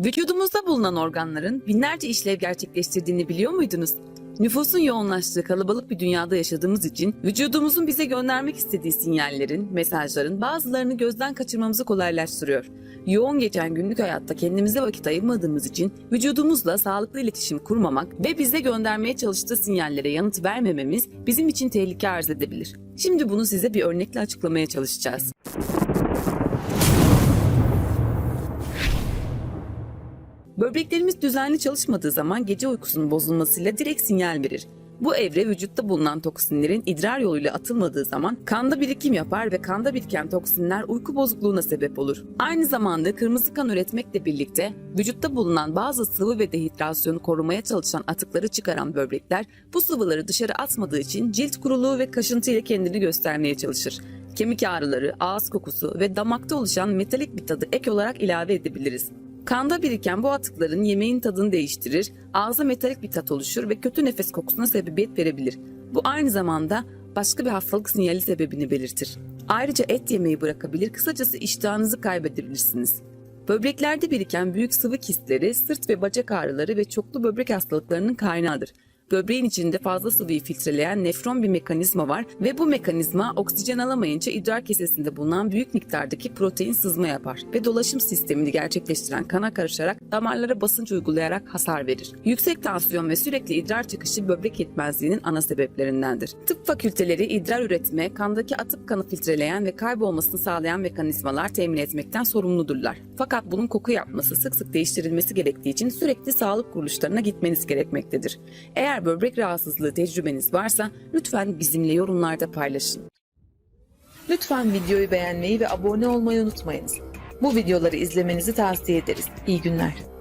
Vücudumuzda bulunan organların binlerce işlev gerçekleştirdiğini biliyor muydunuz? Nüfusun yoğunlaştığı kalabalık bir dünyada yaşadığımız için vücudumuzun bize göndermek istediği sinyallerin, mesajların bazılarını gözden kaçırmamızı kolaylaştırıyor. Yoğun geçen günlük hayatta kendimize vakit ayırmadığımız için vücudumuzla sağlıklı iletişim kurmamak ve bize göndermeye çalıştığı sinyallere yanıt vermememiz bizim için tehlike arz edebilir. Şimdi bunu size bir örnekle açıklamaya çalışacağız. Böbreklerimiz düzenli çalışmadığı zaman gece uykusunun bozulmasıyla direkt sinyal verir. Bu evre vücutta bulunan toksinlerin idrar yoluyla atılmadığı zaman kanda birikim yapar ve kanda biriken toksinler uyku bozukluğuna sebep olur. Aynı zamanda kırmızı kan üretmekle birlikte vücutta bulunan bazı sıvı ve dehidrasyonu korumaya çalışan atıkları çıkaran böbrekler bu sıvıları dışarı atmadığı için cilt kuruluğu ve kaşıntı ile kendini göstermeye çalışır. Kemik ağrıları, ağız kokusu ve damakta oluşan metalik bir tadı ek olarak ilave edebiliriz. Kanda biriken bu atıkların yemeğin tadını değiştirir, ağza metalik bir tat oluşur ve kötü nefes kokusuna sebebiyet verebilir. Bu aynı zamanda başka bir hastalık sinyali sebebini belirtir. Ayrıca et yemeyi bırakabilir, kısacası iştahınızı kaybedebilirsiniz. Böbreklerde biriken büyük sıvı kistleri, sırt ve bacak ağrıları ve çoklu böbrek hastalıklarının kaynağıdır. Böbreğin içinde fazla sıvıyı filtreleyen nefron bir mekanizma var ve bu mekanizma oksijen alamayınca idrar kesesinde bulunan büyük miktardaki protein sızma yapar ve dolaşım sistemini gerçekleştiren kana karışarak damarlara basınç uygulayarak hasar verir. Yüksek tansiyon ve sürekli idrar çıkışı böbrek yetmezliğinin ana sebeplerindendir. Tıp fakülteleri idrar üretme, kandaki atık kanı filtreleyen ve kaybolmasını sağlayan mekanizmalar temin etmekten sorumludurlar. Fakat bunun koku yapması sık sık değiştirilmesi gerektiği için sürekli sağlık kuruluşlarına gitmeniz gerekmektedir. Eğer böbrek rahatsızlığı tecrübeniz varsa lütfen bizimle yorumlarda paylaşın. Lütfen videoyu beğenmeyi ve abone olmayı unutmayınız. Bu videoları izlemenizi tavsiye ederiz. İyi günler.